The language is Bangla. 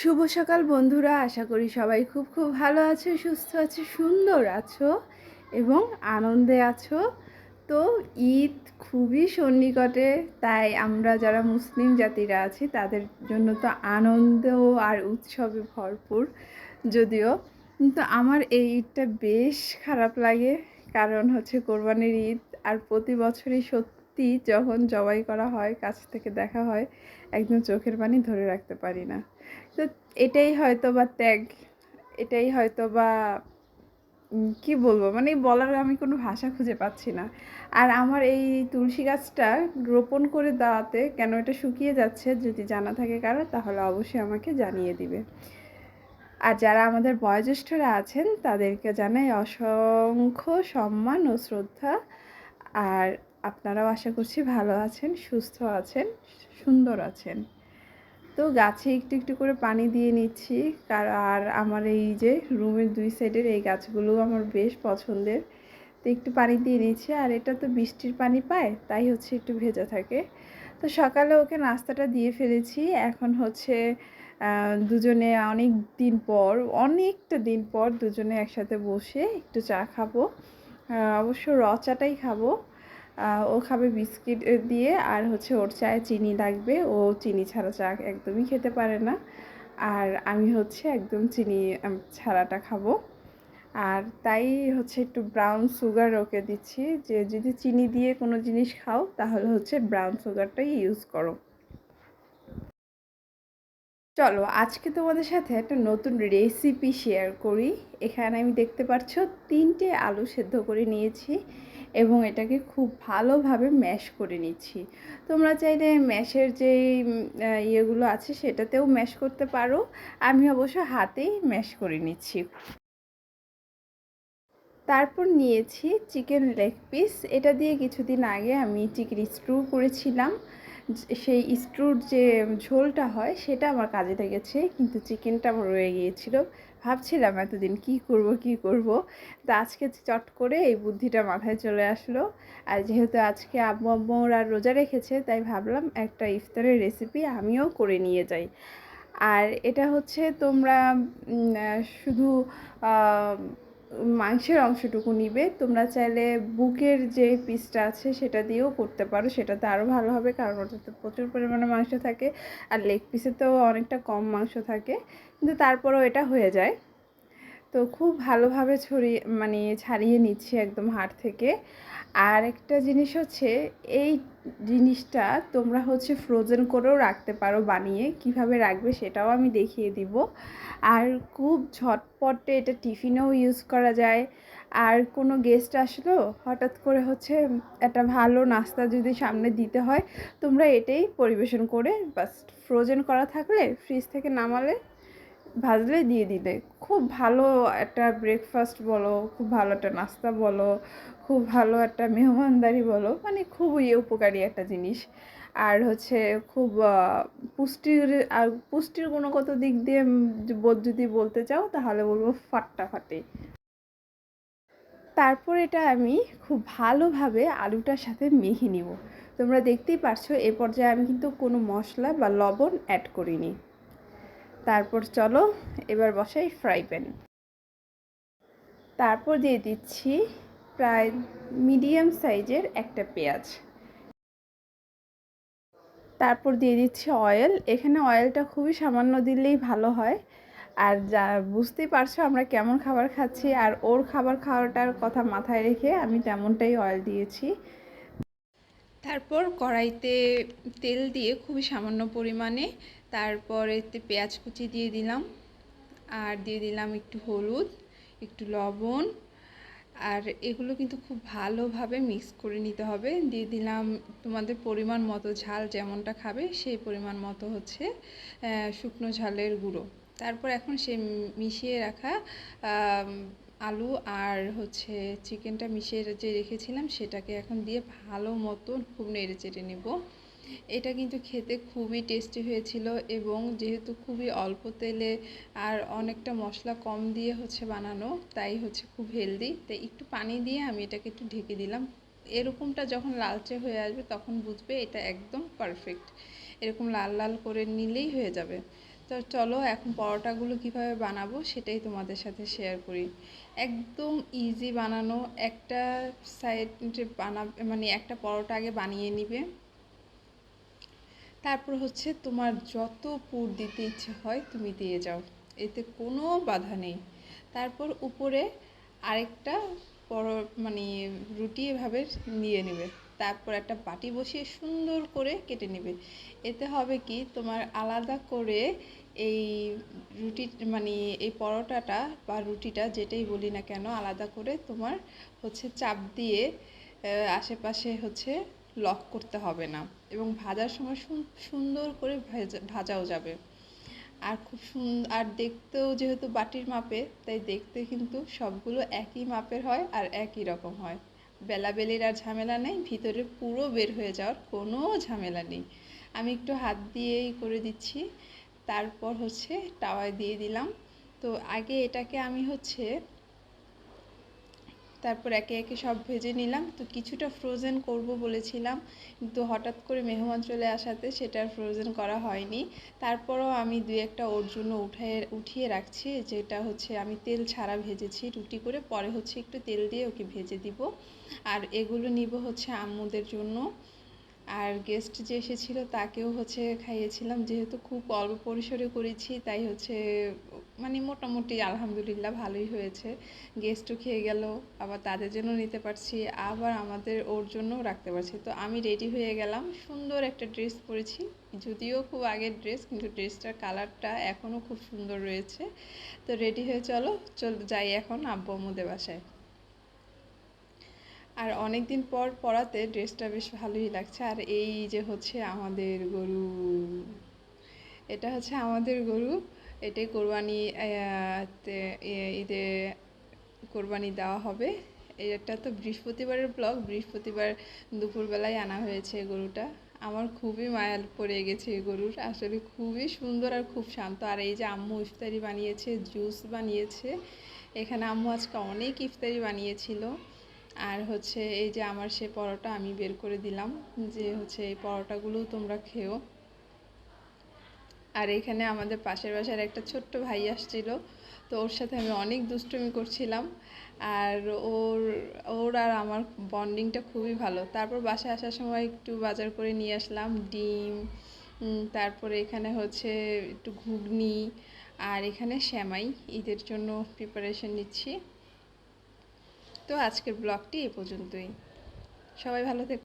শুভ সকাল বন্ধুরা, আশা করি সবাই খুব খুব ভালো আছো, সুস্থ আছো, সুন্দর আছো এবং আনন্দে আছো। তো ঈদ খুবই সন্নিকটে, তাই আমরা যারা মুসলিম জাতিরা আছি, তাদের জন্য তো আনন্দ আর উৎসবে ভরপুর যদিও। কিন্তু আমার এই ঈদটা বেশ খারাপ লাগে, কারণ হচ্ছে কোরবানির ঈদ আর প্রতি বছরই সত্যি যখন জবাই করা হয়, কাছ থেকে দেখা হয়, একদম চোখের পানি ধরে রাখতে পারি না। তো এটাই হয়তো বা ত্যাগ, এটাই হয়তো বা কি বলব? মানে বলার আমি কোনো ভাষা খুঁজে পাচ্ছি না। আর আমার এই তুলসী গাছটা রোপণ করে দেওয়াতে কেন এটা শুকিয়ে যাচ্ছে যদি জানা থাকে কারও, তাহলে অবশ্যই আমাকে জানিয়ে দিবে। আর যারা আমাদের বয়োজ্যেষ্ঠরা আছেন, তাদেরকে জানাই অসংখ্য সম্মান ও শ্রদ্ধা। আর আপনারাও আশা করছি ভালো আছেন, সুস্থ আছেন, সুন্দর আছেন। তো গাছে একটু একটু করে পানি দিয়ে নিচ্ছি আর আমার এই যে রুমের দুই সাইডের এই গাছগুলো আমার বেশ পছন্দের। তো একটু পানি দিয়ে নিচ্ছি, আর এটা তো বৃষ্টির পানি পায়, তাই হচ্ছে একটু ভেজা থাকে। তো সকালে ওকে নাস্তাটা দিয়ে ফেলেছি, এখন হচ্ছে দুজনে অনেক দিন পর, অনেকটা দিন পর দুজনে একসাথে বসে একটু চা খাব। অবশ্য র চাটাই খাব ও খাবে বিস্কিট দিয়ে আর হচ্ছে ওর চায়ে চিনি লাগবে। ও চিনি ছাড়া চা একদমই খেতে পারে না। আর আমি হচ্ছে একদম চিনি ছাড়াটা খাব। আর তাই হচ্ছে একটু ব্রাউন সুগার ওকে দিচ্ছি যে, যদি চিনি দিয়ে কোনো জিনিস খাও, তাহলে হচ্ছে ব্রাউন সুগারটাই ইউজ করো। চলো, আজকে তোমাদের সাথে একটা নতুন রেসিপি শেয়ার করি। এখানে আমি দেখতে পাচ্ছ তিনটে আলু সেদ্ধ করে নিয়েছি। এবং এটাকে খুব ভালোভাবে ম্যাশ করে নিচ্ছি। তোমরা চাইলে ম্যাশের যে ইয়েগুলো আছে সেটাতেও ম্যাশ করতে পারো। আমি অবশ্য হাতেই ম্যাশ করে নিচ্ছি। তারপর নিয়েছি চিকেন লেগ পিস। এটা দিয়ে কিছুদিন আগে আমি চিকেন স্ট্রু করেছিলাম। সেই স্ট্রুর যে ঝোলটা হয় সেটা আমার কাজে লেগেছে, কিন্তু চিকেনটা আমার রয়ে গিয়েছিল। ভাবছিলাম এতদিন কি করব কি করব। তো আজকে চট করে এই বুদ্ধিটা মাথায় চলে আসলো। আর যেহেতু আজকে আব্বু আম্মুরা রোজা রেখেছে, তাই ভাবলাম একটা ইফতারের রেসিপি আমিও করে নিয়ে যাই। আর এটা হচ্ছে তোমরা শুধু মাংসের অংশটুকু নিবে। তোমরা চাইলে বুকের যে পিসটা আছে সেটা দিয়েও করতে পারো। সেটাতে আরও ভালো হবে কারণ ওটাতে প্রচুর পরিমাণে মাংস থাকে। আর লেগ পিসে তো অনেকটা কম মাংস থাকে। কিন্তু তারপরেও এটা হয়ে যায়। তো খুব ভালোভাবে ছড়িয়ে মানে ছাড়িয়ে নিচ্ছি একদম হাড় থেকে। আর একটা জিনিস হচ্ছে, এই জিনিসটা তোমরা হচ্ছে ফ্রোজেন করেও রাখতে পারো বানিয়ে, কীভাবে রাখবে সেটাও আমি দেখিয়ে দিব। আর খুব ঝটপটে এটা টিফিনেও ইউজ করা যায়। আর কোনো গেস্ট আসলো, হঠাৎ করে হচ্ছে একটা ভালো নাস্তা যদি সামনে দিতে হয়, তোমরা এটাই পরিবেশন করে বাস ফ্রোজেন করা থাকলে ফ্রিজ থেকে নামালে ভাজলে দিয়ে দিলে। খুব ভালো একটা ব্রেকফাস্ট বলো, খুব ভালো একটা নাস্তা বলো, খুব ভালো একটা মেহমানদারি বলো মানে খুবই উপকারী একটা জিনিস। আর হচ্ছে খুব পুষ্টির আর পুষ্টির গুণগত দিক দিয়ে যদি বলতে চাও, তাহলে বলব ফাটাফাটি তারপর এটা আমি খুব ভালোভাবে আলুটার সাথে মেখে নিব। তোমরা দেখতেই পারছ, এ পর্যায়ে আমি কিন্তু কোনো মশলা বা লবণ অ্যাড করিনি। তারপর চলো এবার বসাই ফ্রাই প্যান তারপর দিয়ে দিচ্ছি প্রায় মিডিয়াম সাইজের একটা পেঁয়াজ। তারপর দিয়ে দিচ্ছি অয়েল এখানে অয়েলটা খুবই সামান্য দিলেই ভালো হয়। আর যা বুঝতেই পারছ আমরা কেমন খাবার খাচ্ছি, আর ওর খাবার খাওয়াটার কথা মাথায় রেখে আমি তেমনটাই অয়েল দিয়েছি। তারপর কড়াইতে তেল দিয়ে খুবই সামান্য পরিমাণে তারপর এতে পেঁয়াজ কুচি দিয়ে দিলাম। আর দিয়ে দিলাম একটু হলুদ, একটু লবণ। আর এগুলো কিন্তু খুব ভালোভাবে মিক্স করে নিতে হবে। দিয়ে দিলাম তোমাদের পরিমাণ মতো ঝাল যেমনটা খাবে সেই পরিমাণ মতো হচ্ছে শুকনো ঝালের গুঁড়ো। তারপর এখন সে মিশিয়ে রাখা আলু আর হচ্ছে চিকেনটা মিশিয়ে যে রেখেছিলাম, সেটাকে এখন দিয়ে ভালো মতন খুব নেড়ে চেড়ে নেব। এটা কিন্তু খেতে খুবই টেস্টি হয়েছিল এবং যেহেতু খুবই অল্প তেলে আর অনেকটা মশলা কম দিয়ে হচ্ছে বানানো, তাই হচ্ছে খুব হেলদি। তাই একটু পানি দিয়ে আমি এটাকে একটু ঢেকে দিলাম। এরকমটা যখন লালচে হয়ে আসবে তখন বুঝবে এটা একদম পারফেক্ট এরকম লাল লাল করে নিলেই হয়ে যাবে। তো চলো, এখন পরোটাগুলো কীভাবে বানাবো সেটাই তোমাদের সাথে শেয়ার করি। একদম ইজি বানানো, একটা সাইড বানা মানে একটা পরোটা আগে বানিয়ে নিবে। তারপর হচ্ছে তোমার যত পুর দিতে ইচ্ছে হয় তুমি দিয়ে যাও, এতে কোনো বাধা নেই। তারপর উপরে আরেকটা পর মানে রুটি এভাবে নিয়ে নেবে। তারপর একটা বাটি বসিয়ে সুন্দর করে কেটে নেবে। এতে হবে কি, তোমার আলাদা করে এই রুটি মানে এই পরোটাটা বা রুটিটা যেটাই বলি না কেন, আলাদা করে তোমার হচ্ছে চাপ দিয়ে আশেপাশে হচ্ছে লক করতে হবে না এবং ভাজার সময় সুন্দর করে ভেজা, ভাজাও যাবে। আর খুব সুন্দর আর দেখতেও যেহেতু বাটির মাপে, তাই দেখতে কিন্তু সবগুলো একই মাপের হয় আর একই রকম হয়। বেলাবেলির আর ঝামেলা নেই, ভিতরে পুরো বের হয়ে যাওয়ার কোনো ঝামেলা নেই। আমি একটু হাত দিয়েই করে দিচ্ছি, তারপর হচ্ছে টাওয়ায় দিয়ে দিলাম। তো আগে এটাকে আমি হচ্ছে তারপর একে একে সব ভেজে নিলাম। তো কিছুটা ফ্রোজেন করব বলেছিলাম। কিন্তু হঠাৎ করে মেহমান চলে আসাতে সেটা ফ্রোজেন করা হয়নি। তারপরও আমি দুই একটা ওর জন্য উঠিয়ে উঠিয়ে রাখছি। যেটা হচ্ছে আমি তেল ছাড়া ভেজেছি রুটি করে। পরে হচ্ছে একটু তেল দিয়ে ওকে ভেজে দিব। আর এগুলো নিব হচ্ছে আম্মুদের জন্য। আর গেস্ট যে এসেছিল তাকেও হচ্ছে খাইয়েছিলাম। যেহেতু খুব অল্প পরিসরে করেছি, তাই হচ্ছে মানে মোটামুটি আলহামদুলিল্লাহ ভালোই হয়েছে। গেস্টও খেয়ে গেল, আবার তাদের জন্য নিতে পারছি, আবার আমাদের ওর জন্যও রাখতে পারছি। তো আমি রেডি হয়ে গেলাম, সুন্দর একটা ড্রেস পরেছি। যদিও খুব আগের ড্রেস কিন্তু ড্রেসটার কালারটা এখনও খুব সুন্দর রয়েছে। তো রেডি হয়ে চলো, চল যাই এখন আব্বু আম্মুদের বাসায়। আর অনেক দিন পর পরাতে ড্রেসটা বেশ ভালোই লাগছে। আর এই যে হচ্ছে আমাদের গরু। এটা হচ্ছে আমাদের গরু। এটাই কোরবানি ঈদে কোরবানি দেওয়া হবে। এটা তো বৃহস্পতিবারের ব্লগ, বৃহস্পতিবার দুপুরবেলায় আনা হয়েছে গরুটা। আমার খুবই মায়া পড়ে গেছে এই গরুর। আসলে খুবই সুন্দর আর খুব শান্ত। আর এই যে আম্মু ইফতারি বানিয়েছে, জুস বানিয়েছে, এখানে আম্মু আজকে অনেক ইফতারি বানিয়েছিল। আর হচ্ছে এই যে আমার সে পরোটা আমি বের করে দিলাম, যে হচ্ছে এই পরোটাগুলো তোমরা খেও। আর এখানে আমাদের পাশের বাসার একটা ছোট্ট ভাই আসছিল, তো ওর সাথে আমি অনেক দুষ্টুমি করছিলাম। আর ওর ওর আর আমার বন্ডিংটা খুবই ভালো। তারপর বাসায় আসার সময় একটু বাজার করে নিয়ে আসলাম, ডিম তারপরে এখানে হচ্ছে একটু ঘুগনি আর এখানে শ্যামাই ঈদের জন্য প্রিপারেশন নিচ্ছি। তো আজকের ব্লগটি এ পর্যন্তই। সবাই ভালো থেকো।